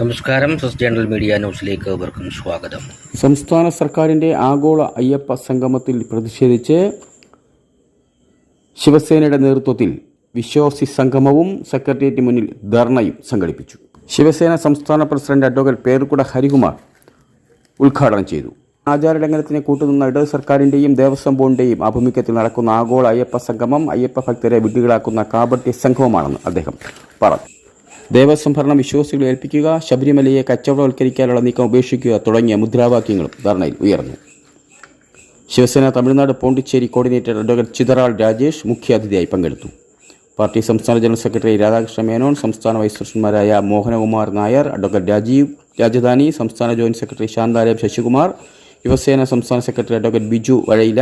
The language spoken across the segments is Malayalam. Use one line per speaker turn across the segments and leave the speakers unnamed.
നമസ്കാരം. സസ് ജേണൽ മീഡിയ ന്യൂസിലേക്ക് ഏവർക്കും സ്വാഗതം.
സംസ്ഥാന സർക്കാരിന്റെ ആഗോള അയ്യപ്പ സംഗമത്തിൽ പ്രതിഷേധിച്ച് ശിവസേനയുടെ നേതൃത്വത്തിൽ വിശ്വാസി സംഗമവും സെക്രട്ടേറിയറ്റ് മുന്നിൽ ധർണയും സംഘടിപ്പിച്ചു. ശിവസേന സംസ്ഥാന പ്രസിഡന്റ് അഡ്വക്കേറ്റ് പേരുക്കുട ഹരികുമാർ ഉദ്ഘാടനം ചെയ്തു. ആചാരലംഘനത്തിന് കൂട്ടുനിന്ന ഇടത് സർക്കാരിന്റെയും ദേവസ്വം ബോർഡിന്റെയും ആഭിമുഖ്യത്തിൽ നടക്കുന്ന ആഗോള അയ്യപ്പ സംഗമം അയ്യപ്പ ഭക്തരെ വിഡ്ഢികളാക്കുന്ന കാപട്യ സംഗമമാണെന്ന് അദ്ദേഹം പറഞ്ഞു. ദേവസ്വം ഭരണം വിശ്വാസികളെ ഏൽപ്പിക്കുക ശബരിമലയെ കച്ചവടവൽക്കരിക്കാനുള്ള നീക്കം ഉപേക്ഷിക്കുക തുടങ്ങിയ മുദ്രാവാക്യങ്ങളും ധർണയിൽ ഉയർന്നു. ശിവസേന തമിഴ്നാട് പോണ്ടിച്ചേരി കോർഡിനേറ്റർ അഡ്വക്കേറ്റ് ചിതറാൾ രാജേഷ് മുഖ്യാതിഥിയായി പങ്കെടുത്തു. പാർട്ടി സംസ്ഥാന ജനറൽ സെക്രട്ടറി രാധാകൃഷ്ണ മേനോൻ സംസ്ഥാന വൈസ് പ്രസിഡന്റുമാരായ മോഹനകുമാർ നായർ അഡ്വക്കേറ്റ് രാജീവ് രാജധാനി സംസ്ഥാന ജോയിന്റ് സെക്രട്ടറി ശാന്താലയം ശശികുമാർ യുവസേന സംസ്ഥാന സെക്രട്ടറി അഡ്വക്കേറ്റ് ബിജു വഴയില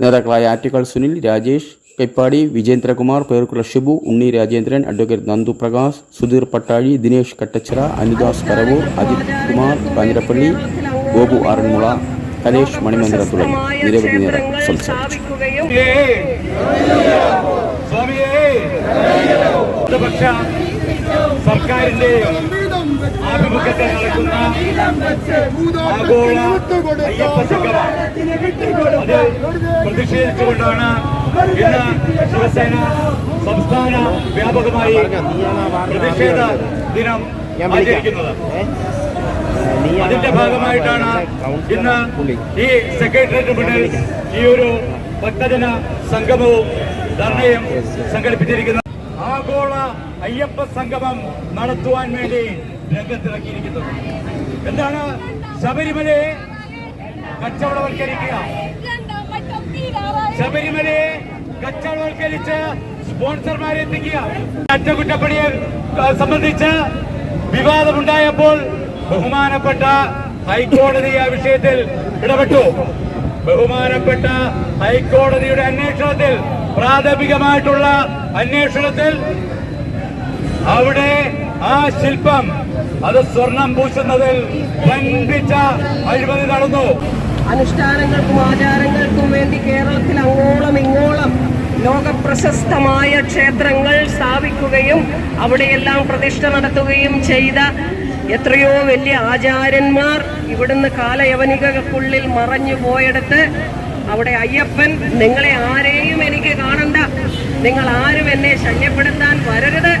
നേതാക്കളായ ആറ്റിക്കാൾ സുനിൽ രാജേഷ് കൈപ്പാടി വിജേന്ദ്രകുമാർ പേർക്കുള്ള ഷിബു ഉണ്ണി രാജേന്ദ്രൻ അഡ്വക്കേറ്റ് നന്ദു പ്രകാശ് സുധീർ പട്ടാഴി ദിനേശ് കട്ടച്ചിറ അനുദാസ് കരവൂർ അജിത് കുമാർ കാഞ്ഞിരപ്പള്ളി ഗോപു ആറന്മുള കലേഷ് മണിമന്ദിര തുടങ്ങി നിരവധി നേരം സംസാരിച്ചു
സർക്കാരിന്റെ ആഭിമുഖ്യത്തിൽ നടക്കുന്ന ആഗോള അയ്യപ്പ സംഗമം അത് പ്രതിഷേധിച്ചുകൊണ്ടാണ് ഇന്ന് ശിവസേന സംസ്ഥാന വ്യാപകമായി പ്രതിഷേധ ദിനം ആചരിക്കുന്നത്. അതിന്റെ ഭാഗമായിട്ടാണ് ഇന്ന് ഈ സെക്രട്ടേറിയറ്റ് മുന്നിൽ ഈ ഒരു ഭക്തജന സംഗമവും ധർണയും സംഘടിപ്പിച്ചിരിക്കുന്നത് ആഗോള അയ്യപ്പ സംഗമം നടത്തുവാൻ വേണ്ടി രംഗത്തിറക്കിയിരിക്കുന്നത് എന്താണ് ശബരിമലയെ കച്ചവടവൽക്കരിക്കുക? ശബരിമലയെ കച്ചവടവൽക്കരിച്ച് സ്പോൺസർമാരെ എത്തിക്കുക. അറ്റകുറ്റപ്പണിയെ സംബന്ധിച്ച് വിവാദമുണ്ടായപ്പോൾ ബഹുമാനപ്പെട്ട ഹൈക്കോടതി ആ വിഷയത്തിൽ ഇടപെട്ടു. ബഹുമാനപ്പെട്ട ഹൈക്കോടതിയുടെ അന്വേഷണത്തിൽ പ്രാഥമികമായിട്ടുള്ള അന്വേഷണത്തിൽ അവിടെ ആ ശില്പം അത് സ്വർണം പൂശുന്നതിൽ ബന്ധിച്ച അഴിമതി നടന്നു.
അനുഷ്ഠാനങ്ങൾക്കും ആചാരങ്ങൾക്കും വേണ്ടി കേരളത്തിൽ അങ്ങോളം ഇങ്ങോളം ലോകപ്രശസ്തമായ ക്ഷേത്രങ്ങൾ സ്ഥാപിക്കുകയും അവിടെയെല്ലാം പ്രതിഷ്ഠ നടത്തുകയും ചെയ്ത എത്രയോ വലിയ ആചാര്യന്മാർ ഇവിടുന്ന് കാലയവനികൾക്കുള്ളിൽ മറഞ്ഞു പോയെടുത്ത് അവിടെ അയ്യപ്പൻ നിങ്ങളെ ആരെയും എനിക്ക് കാണണ്ട. നിങ്ങൾ ആരും എന്നെ ശല്യപ്പെടുത്താൻ വരരുത്.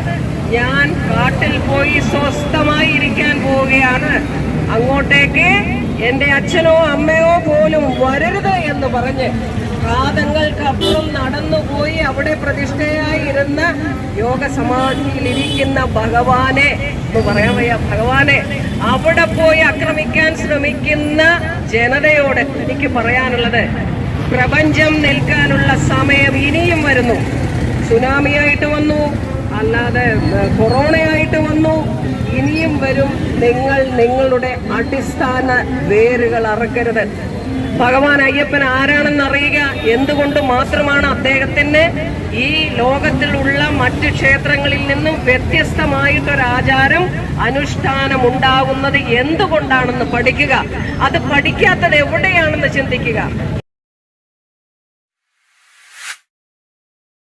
ഞാൻ കാട്ടിൽ പോയി സ്വസ്ഥമായി ഇരിക്കാൻ പോവുകയാണ്. അങ്ങോട്ടേക്ക് എന്റെ അച്ഛനോ അമ്മയോ പോലും വരരുത് എന്ന് പറഞ്ഞ് പാദങ്ങൾക്കപ്പുറം നടന്നുപോയി അവിടെ പ്രതിഷ്ഠയായി ഇരുന്ന യോഗ സമാധിയിൽ ഭഗവാനെ എന്ന് പറയാൻ വയ്യ ഭഗവാനെ അവിടെ പോയി ആക്രമിക്കാൻ ശ്രമിക്കുന്ന ജനതയോട് എനിക്ക് പറയാനുള്ളത് പ്രപഞ്ചം നിൽക്കാനുള്ള സമയം ഇനിയും വരുന്നു. സുനാമിയായിട്ട് വന്നു അല്ലാതെ കൊറോണയായിട്ട് വന്നു ഇനിയും വരും നിങ്ങൾ നിങ്ങളുടെ അടിസ്ഥാന വേരുകൾ അറക്കരുത്. ഭഗവാൻ അയ്യപ്പൻ ആരാണെന്ന് അറിയുക? എന്തുകൊണ്ട് മാത്രമാണ് അദ്ദേഹത്തിന് ഈ ലോകത്തിലുള്ള മറ്റു ക്ഷേത്രങ്ങളിൽ നിന്നും വ്യത്യസ്തമായിട്ടൊരാചാരം അനുഷ്ഠാനം ഉണ്ടാകുന്നത് എന്തുകൊണ്ടാണെന്ന് പഠിക്കുക. അത് പഠിക്കാത്തത് എവിടെയാണെന്ന് ചിന്തിക്കുക.